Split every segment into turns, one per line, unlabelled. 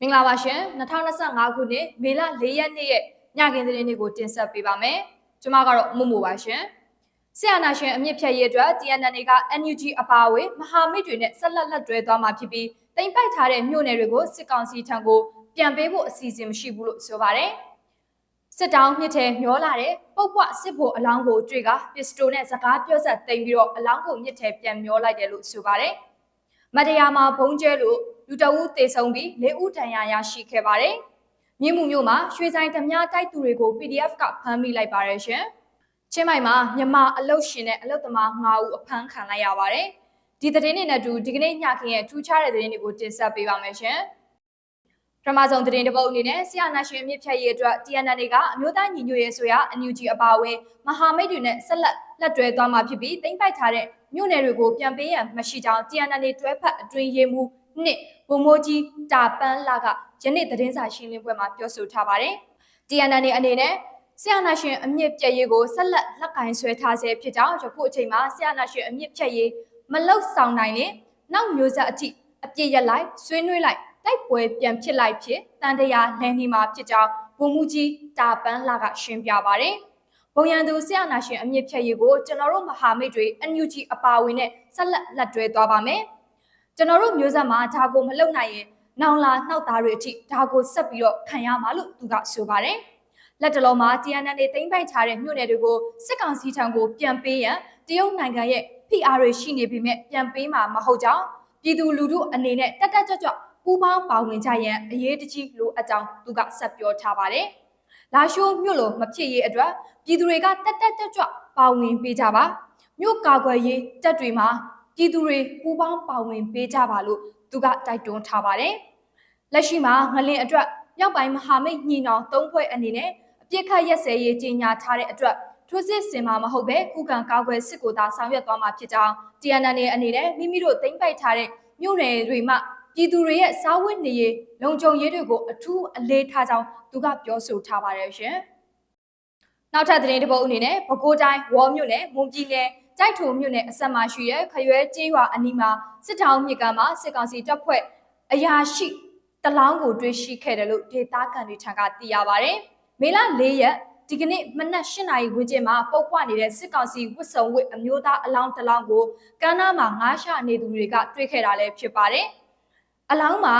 မင်္ဂလာပါရှင်2025ခုနှစ်မေလ4ရက်နေ့ရဲ့ညကင်းသတင်းတွေကိုတင်ဆက်ပေးပါမယ်ကျွန်မကတော့မမို့ပါရှင်ဆရာနာရှင်အမြင့်ဖြတ်ရေးအတွက် TNN က NUG အပါအဝင်မဟာမိတ်တွေနဲ့ဆက်လက်လက်တွဲသွားမှာဖြစ်ပြီးတင်ပိုက်ထားတဲ့မြို့နယ်တွေကိုစစ်ကောင်စီထံကိုပြန်ပေးဖို့အစီအစဉ်မရှိဘူးလို့ဆိုပါတယ်စစ်တောင်းမြစ်ထဲမျောလာတဲ့ပုတ်ပွစစ်ဖို့အလောင်းကိုတွေ့ကပစ္စတိုနဲ့စကားပြောဆက်တင်ပြီးတော့အလောင်းကိုမြစ်ထဲပြန်မျောလိုက်တယ်လို့ဆိုပါတယ်မတရားမှာဘုံကျဲလို့ လူတအုပ်တေဆုံးပြီး၄ဦးဒဏ်ရာရရှိခဲ့ပါတယ်။မြင်းမှုမျိုးမှာရွှေဆိုင်ဓမြတိုက်သူတွေကို PDF ကဖမ်းမိလိုက်ပါတယ်ရှင်။ချင်းမိုင်မှာမြန်မာအလုတ်ရှင်နဲ့အလုတ်သမား9ဦးအဖမ်းခံလိုက်ရပါတယ်။ဒီသတင်းတွေနဲ့အတူဒီကနေ့ညခင်းရဲ့ထူးခြားတဲ့သတင်းတွေကိုတင်ဆက်ပေးပါမယ်ရှင်။ပထမဆုံးသတင်းတစ်ပုဒ်အနေနဲ့ဆရာနာရှင်အမြင့်ဖြတ်ရေးအတွက် TNN ကအမျိုးသားညီညွတ်ရေးဆိုရ NUG အပါအဝင်မဟာမိတ်တွေနဲ့ဆက်လက်လက်တွဲသွားမှာဖြစ်ပြီးတင်ပိုက်ထားတဲ့မြို့နယ်တွေကိုပြန်ပေးရန်မရှိကြောင်း TNN တွဲဖက်အတွင်းရေးမှူး နှစ်ဘုံမိုးကြီးတာပန်းလာကယနေ့သတင်းစာရှင်းလင်းပွဲမှာပြောဆိုထားပါတယ်။ TNN အနေနဲ့ဆရာနာရှင်အမြင့်ပြည့်ရေးကိုဆက်လက်လက်ကင်ဆွဲထားဆဲဖြစ်ကြောင်းယခုအချိန်မှာဆရာနာရှင်အမြင့်ဖြတ်ရေးမလောက်ဆောင်နိုင်ရင်နောက်မျိုးဆက်အထိအပြည့်ရက်လိုက်ဆွေးနွေးလိုက်တိုက်ပွဲပြန်ဖြစ်လိုက်ဖြစ်တန်တရားလမ်းနေမှာဖြစ်ကြောင်းဘုံမူကြီးတာပန်းလာကရှင်းပြပါတယ်။ဘုံရန်သူဆရာနာရှင်အမြင့်ဖြတ်ရေးကိုကျွန်တော်တို့မဟာမိတ်တွေ NUG အပါအဝင်နဲ့ဆက်လက်လက်တွဲသွားပါမယ်။ ကျွန်တော်တို့မျိုးဆက်မှာဒါကိုမလုပ်နိုင်ရင်နောင်လာနှောက်သားတွေအထိဒါကိုဆက်ပြီးတော့ခံရမှာလို့သူကဆိုပါတယ်။လက်တလုံးမှာ TNN တွေတိမ့်ပိုက်ထားတဲ့မြို့နယ်တွေကိုစစ်ကောင်စီထံကိုပြန်ပေးရန်တရုတ်နိုင်ငံရဲ့ PR တွေရှိနေပြီမဲ့ပြန်ပေးမှာမဟုတ်ကြောင်းပြည်သူလူထုအနေနဲ့တက်တက်ကြွကြွပူးပေါင်းပါဝင်ကြရန်အရေးတကြီးလိုအပ်ကြောင်းသူကဆက်ပြောထားပါတယ်။လာရှိုးမြို့လိုမဖြစ်ရေးအတွက်ပြည်သူတွေကတက်တက်ကြွကြွပါဝင်ပေးကြပါမြို့ကာကွယ်ရေးတပ်တွေမှာ ပြည်သူတွေပူးပေါင်းပါဝင်ပေးကြပါလို့သူကတိုက်တွန်းထားပါတယ်။လက်ရှိမှာငလင်အတွက်မြောက်ပိုင်းမဟာမိတ်ညီနောင်သုံးဖွဲ့အနေနဲ့အပြစ်ခတ်ရက်စဲရေးကြီးညာထားတဲ့အတွက်ထိုးစစ်ဆင်မှာမဟုတ်ပဲခုခံကာကွယ်စစ်ကိုသာဆောင်ရွက်သွားမှာဖြစ်ကြောင်း TNN အနေနဲ့မိမိတို့သိမ့်ပိုက်ထားတဲ့မြို့နယ်တွေမှာပြည်သူတွေရဲ့စားဝတ်နေရေးလုံခြုံရေးတွေကိုအထူးအလေးထားကြောင်းသူကပြောဆိုထားပါတယ်ရှင်။နောက်ထပ်သတင်းတစ်ပုဒ်အနေနဲ့ပဲခူးတိုင်းဝေါ်မြို့နယ်မွန်ပြည်နယ် ကြိုက်ထုံမြို့နယ်အဆက်မရှိတဲ့ခရွဲကျေးရွာအနီးမှာစစ်တောင်းမြစ်ကမ်းမှာစစ်ကောင်စီတပ်ဖွဲ့အရာရှိတလောင်းကိုတွေ့ရှိခဲ့တယ်လို့ဒေသခံတွေထံကသိရပါတယ်။မေလ၄ရက်ဒီကနေ့မနက်၈နာရီဝန်းကျင်မှာပုတ်ပွနေတဲ့စစ်ကောင်စီဝစ်စုံဝစ်အမျိုးသားအလောင်းတလောင်းကိုကမ်းနားမှာငားရှာနေသူတွေကတွေ့ခဲ့တာလည်းဖြစ်ပါတယ်။အလောင်းမှာ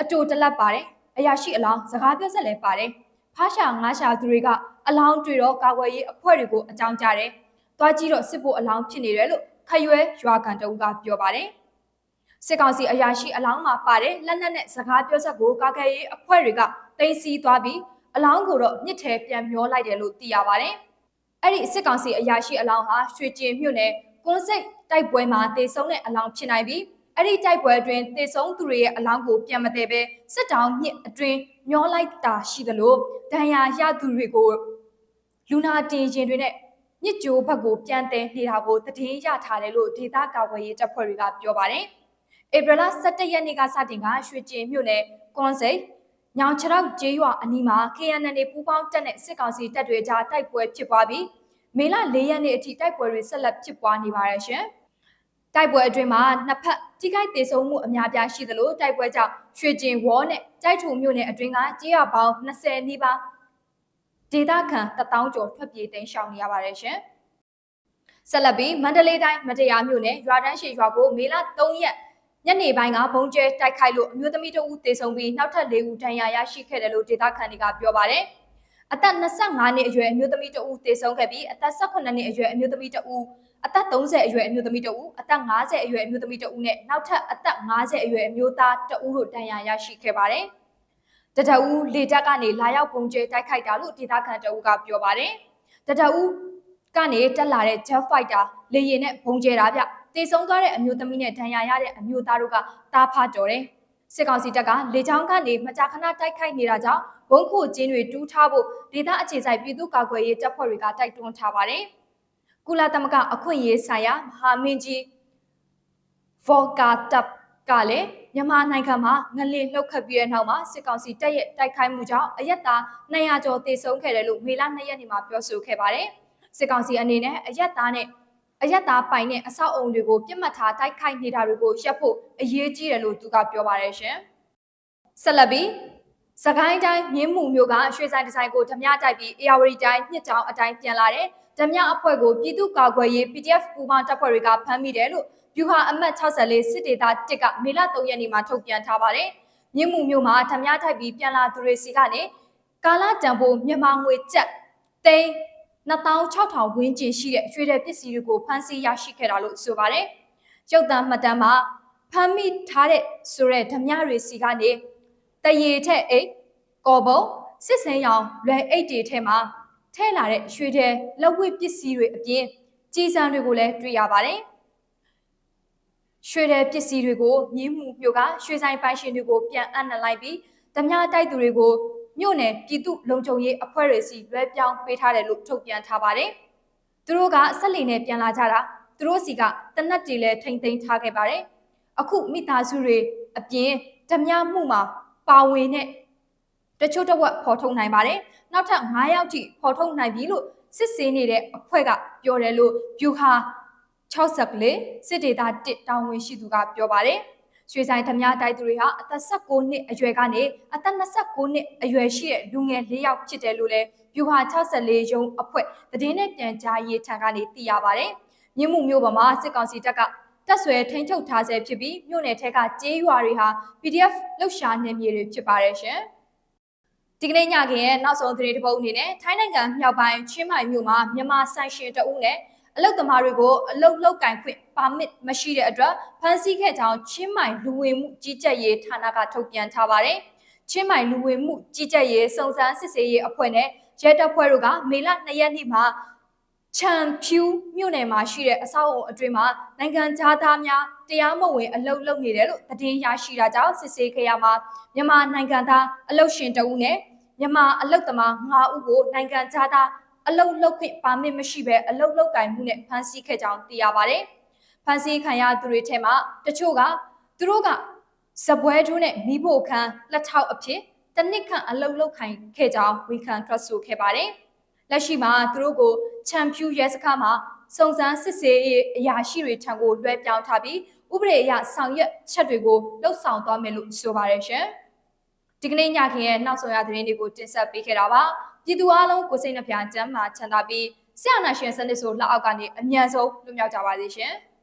အတူတလက်ပါတယ်အရာရှိအလောင်းစကားပြောဆက်လည်းပါတယ်ဖားရှာငါးရှာသူတွေကအလောင်းတွေ့တော့ကာကွယ်ရေးအဖွဲ့တွေကိုအကြောင်းကြားတယ် သွားကြည့်တော့စစ်ဖို့အလောင်းဖြစ်နေတယ်လို့ခရွဲရွာကန်တအုပ်ကပြောပါတယ်စစ်ကောင်စီအရာရှိအလောင်းမှာပါတယ်လက်နက်နဲ့စကားပြောဆက်ကိုကာကွယ်ရေးအဖွဲ့တွေကတင်စီသွားပြီးအလောင်းကိုတော့မြစ်ထဲပြန်မျောလိုက်တယ်လို့သိရပါတယ်အဲ့ဒီစစ်ကောင်စီအရာရှိအလောင်းဟာရွှေကျင်မြို့နယ်ကွန်စိတ်တိုက်ပွဲမှာတေဆုံးတဲ့အလောင်းဖြစ်နိုင်ပြီးအဲ့ဒီတိုက်ပွဲအတွင်းတေဆုံးသူတွေရဲ့အလောင်းကိုပြန်မတည်ပဲစစ်တောင်းမြစ်အတွင်းမျောလိုက်တာရှိသလိုဒဏ်ရာရသူတွေကိုလူနာတင်ရင်တွေနဲ့ မြစ်ကြိုးဘက်ကိုပြန်တည်နေတာကိုတည်င်းရထားတယ်လို့ဒေသကာကွယ်ရေးတပ်ဖွဲ့တွေကပြောပါတယ်။ဧပြီလ17ရက်နေ့ကစတင်ကရွှေကျင်မြို့နယ်ကွန်စိတ်ညောင်ချရောက်ကျေးရွာအနီးမှာ KNN ပူးပေါင်းတပ်နဲ့စစ်ကောင်စီတပ်တွေကြားတိုက်ပွဲဖြစ်ပွားပြီးမေလ၄ရက်နေ့အထိတိုက်ပွဲတွေဆက်လက်ဖြစ်ပွားနေပါတယ်ရှင်။တိုက်ပွဲအတွင်းမှာနှစ်ဖက်ထိခိုက်ဒေဆုံးမှုအများပြားရှိသလိုတိုက်ပွဲကြောင့်ရွှေကျင်ဝေါ်နဲ့ကြိုက်ထုံမြို့နယ်အတွင်းကကြေးရပေါင်း20နီးပါး ဒေသခံ1000ကျော်ထွက်ပြေးတိမ်းရှောင်နေရပါတယ်ရှင်။ဆက်လက်ပြီးမန္တလေးတိုင်းမတရားမြို့နယ်ရွာတန်းရှိရွာကိုမေလ3ရက်ညနေပိုင်းကဘုံကျဲတိုက်ခိုက်လို့အမျိုးသမီးတဦးသေဆုံးပြီးနောက်ထပ်၄ဦးဒဏ်ရာရရှိခဲ့တယ်လို့ဒေသခံတွေကပြောပါတယ်။အသက်25နှစ်အရွယ်အမျိုးသမီးတဦးသေဆုံးခဲ့ပြီးအသက်18နှစ်အရွယ်အမျိုးသမီးတဦးအသက်30အရွယ်အမျိုးသမီးတဦးအသက်50အရွယ်အမျိုးသမီးတဦးနဲ့နောက်ထပ်အသက်50အရွယ်အမျိုးသားတဦးတို့ဒဏ်ရာရရှိခဲ့ပါတယ်။ တတအူးလေတပ်ကနေလာရောက်ပုံကျဲတိုက်ခိုက်တာလို့ဒေသခံတအူးကပြောပါတယ်။တတအူးကနေတက်လာတဲ့ Jet Fighter လေယာဉ်နဲ့ပုံကျဲတာဗျ။တေဆုံးသွားတဲ့အမျိုးသမီးနဲ့ဒဏ်ရာရတဲ့အမျိုးသားတို့ကတားဖတော်တယ်။စစ်ကောင်စီတပ်ကလေကြောင်းကနေမကြာခဏတိုက်ခိုက်နေတာကြောင့်ဘုံခိုကျင်းတွေတူးထားဖို့ဒေသအခြေစိုက်ပြည်သူ့ကာကွယ်ရေးတပ်ဖွဲ့တွေကတိုက်တွန်းထားပါတယ်။ကုလသမဂ္ဂအခွင့်အရေးဆိုင်ရာမဟာမင်းကြီးဗော်ကာတပ်ကလည်း မြန်မာနိုင်ငံမှာငလင်လှုပ်ခတ်ပြီးတဲ့နောက်မှာစစ်ကောင်စီတပ်ရဲ့တိုက်ခိုက်မှုကြောင့်အယက်သား200ကျော်သေဆုံးခဲ့တယ်လို့မေလ2ရက်နေ့မှာပြောဆိုခဲ့ပါတယ်။စစ်ကောင်စီအနေနဲ့အယက်သားနဲ့အယက်သားပိုင်တဲ့အဆောက်အုံတွေကိုပြစ်မှတ်ထားတိုက်ခိုက်နေတာတွေကိုရပ်ဖို့အရေးကြီးတယ်လို့သူကပြောပါတယ်ရှင်။ဆက်လက်ပြီးစကိုင်းတိုင်းမြင်းမှုမျိုးကရွှေဆိုင်ဒီဇိုင်းကိုဓမြတိုက်ပြီးအေယာဝတီတိုင်းညစ်ချောင်းအတိုင်းပြန်လာတဲ့ဓမြအဖွဲ့ကိုပြည်သူ့ကာကွယ်ရေး PDF ပူးပေါင်းတပ်ဖွဲ့တွေကဖမ်းမိတယ်လို့ ဗျူဟာအမှတ်64စစ်ဒေသ1ကမေလ3ရက်နေ့မှာထုတ်ပြန်ထားပါတယ်။မြင်းမှုမျိုးမှာဓမြတိုက်ပြီးပြန်လာသူတွေစီကနေကာလာတံပိုးမြန်မာငွေကျပ်သိန်း2600ဝန်းကျင်ရှိတဲ့ရွှေတဲ့ပစ္စည်းတွေကိုဖမ်းဆီးရရှိခဲ့တာလို့ဆိုပါတယ်။ရုပ်သံမှတ်တမ်းမှာဖမ်းမိထားတဲ့ဆိုတဲ့ဓမြတွေစီကနေတရေထက်အိတ်ကော်ဘုံစစ်စင်ရောင်လွယ်အိတ်တွေထဲမှာထဲလာတဲ့ရွှေတဲ့လက်ဝတ်ပစ္စည်းတွေအပြင်ကြီးစံတွေကိုလည်းတွေ့ရပါတယ်။ ရွှေတဲ့ပစ္စည်းတွေကိုမြင်းမှုမြို့ကရွှေဆိုင်ပိုင်ရှင်တွေကိုပြန်အပ်နှံလိုက်ပြီးဓမြတိုက်သူတွေကိုမြို့နယ်ပြည်သူလုံခြုံရေးအဖွဲ့တွေစီလွှဲပြောင်းပေးထားတယ်လို့ထုတ်ပြန်ထားပါတယ်။သူတို့ကဆက်လီနဲ့ပြန်လာကြတာသူတို့စီကတနက်တီလဲထိမ့်သိမ်းထားခဲ့ပါတယ်။အခုမိသားစုတွေအပြင်ဓမြမှုမှာပါဝင်တဲ့တချို့တစ်ဝက်ဖော်ထုတ်နိုင်ပါတယ်။နောက်ထပ်9ယောက်ထိဖော်ထုတ်နိုင်ပြီလို့စစ်ဆေးနေတဲ့အဖွဲ့ကပြောတယ်လို့ဗျူဟာ 64စစ်ဒေသ1တာဝန်ရှိသူကပြောပါတယ်။ရွှေဆိုင်ဓမြတိုက်သူတွေဟာအသက်16နှစ်အရွယ်ကနေအသက်29နှစ်အရွယ်ရှိတဲ့လူငယ်၄ယောက်ဖြစ်တယ်လို့လည်းဗျူဟာ64ရုံးအဖွဲ့သတင်းနဲ့ပြန်ကြားရေးထံကနေသိရပါတယ်။မြင်းမှုမျိုးပေါ်မှာစစ်ကောင်စီတပ်ကတက်ဆွဲထိန်းချုပ်ထားဆဲဖြစ်ပြီးမြို့နယ်ထက်ကကျေးရွာတွေဟာ PDF လှုပ်ရှားနေမြေတွေဖြစ်ပါတယ်ရှင်။ဒီကနေ့ညခင်ရဲ့နောက်ဆုံးသတင်းတစ်ပုဒ်အနေနဲ့ထိုင်းနိုင်ငံမြောက်ပိုင်းချင်းမိုင်မြို့မှာမြန်မာဆိုင်ရှင်တအုပ်နဲ့ အလုတ်သမားတွေကိုအလုတ်လောက်ကင်ခွင့်ပါမစ်မရှိတဲ့အတွက်ဖမ်းဆီးခဲ့ကြောင်းချင်းမိုင်လူဝင်မှုကြီးကြပ်ရေးဌာနကထုတ်ပြန်ထားပါတယ်။ချင်းမိုင်လူဝင်မှုကြီးကြပ်ရေးစုံစမ်းစစ်ဆေးရေးအဖွဲ့နဲ့ရဲတပ်ဖွဲ့တို့ကမေလ2ရက်နေ့မှာချန်ဖြူမြို့နယ်မှာရှိတဲ့အဆောက်အုံအတွင်းမှာနိုင်ငံသားများတရားမဝင်အလုပ်လုပ်နေတယ်လို့သတင်းရရှိတာကြောင့်စစ်ဆေးခဲ့ရမှာမြန်မာနိုင်ငံသားအလုပ်ရှင်တဦးနဲ့မြန်မာအလုပ်သမား9ဦးကိုနိုင်ငံသား အလုတ်လုတ်ခွင့်ပါမစ်မရှိဘဲအလုတ်လုတ်ကင်မှုနဲ့ဖမ်းဆီးခဲ့ကြောင်းသိရပါတယ်။ဖမ်းဆီးခံရသူတွေထဲမှာတချို့ကသူတို့ကစပွဲထိုးနဲ့မိဖို့ခန်းလက်ထောက်အဖြစ်တနစ်ခန့်အလုတ်လုတ်ခိုင်ခဲ့ကြောင်းဝီခံထွက်ဆိုခဲ့ပါတယ်။လက်ရှိမှာသူတို့ကိုချန်ဖြူရဲစခန်းမှာစုံစမ်းစစ်ဆေးရေးအရာရှိတွေထံကိုလွှဲပြောင်းထားပြီးဥပဒေအရဆောင်ရွက်ချက်တွေကိုလှုပ်ဆောင်သွားမယ်လို့ဆိုပါတယ်ရှင်။ဒီကနေ့ညခင်ရဲ့နောက်ဆုံးရသတင်းတွေကိုတင်ဆက်ပေးခဲ့တာပါ။ ပြည်သူအလုံးကိုစိတ်နှပြချမ်းသာချမ်းသာပြီးဆရာနာရှင်စနစ်ဆိုလက်အောက်ကနေအမြန်ဆုံးလွတ်မြောက်ကြပါစေရှင်။